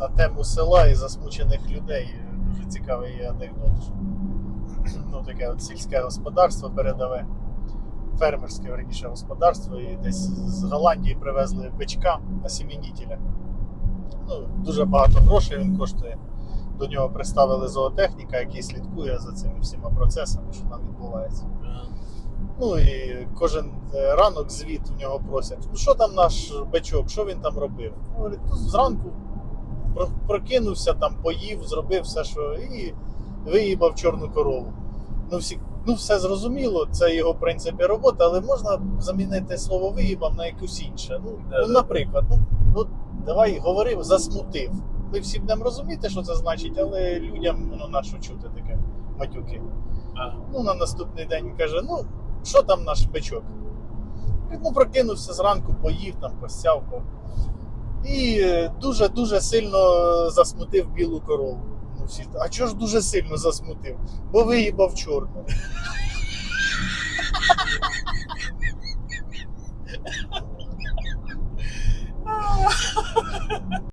на тему села і засмучених людей. Дуже цікавий анекдот. Ну, таке от сільське господарство передове, фермерське верніше господарство, і десь з Голландії привезли бичка осімінітеля. Ну, дуже багато грошей він коштує. До нього приставили зоотехніка, який слідкує за цими всіма процесами, що там відбувається. Ну і кожен е, ранок звіт у нього просять. Ну що там наш бичок, що він там робив? Ну, говорить, зранку прокинувся, там поїв, зробив все, що і виїбав чорну корову. Ну, всі, ну все зрозуміло, це його в принципі робота, але можна замінити слово виїбав на якусь інше. Ну, ну наприклад, ну, ну давай говорив, засмутив. Ми всі будемо розуміти, що це значить, але людям ну, на що чути таке матюки. Ага. Ну, на наступний день каже: ну, що там наш бичок? Ну, прокинувся зранку, поїв, там, посяв. І е, дуже-дуже сильно засмутив білу корову. Ну, всі, а чого ж дуже сильно засмутив? Бо виїбав чорну.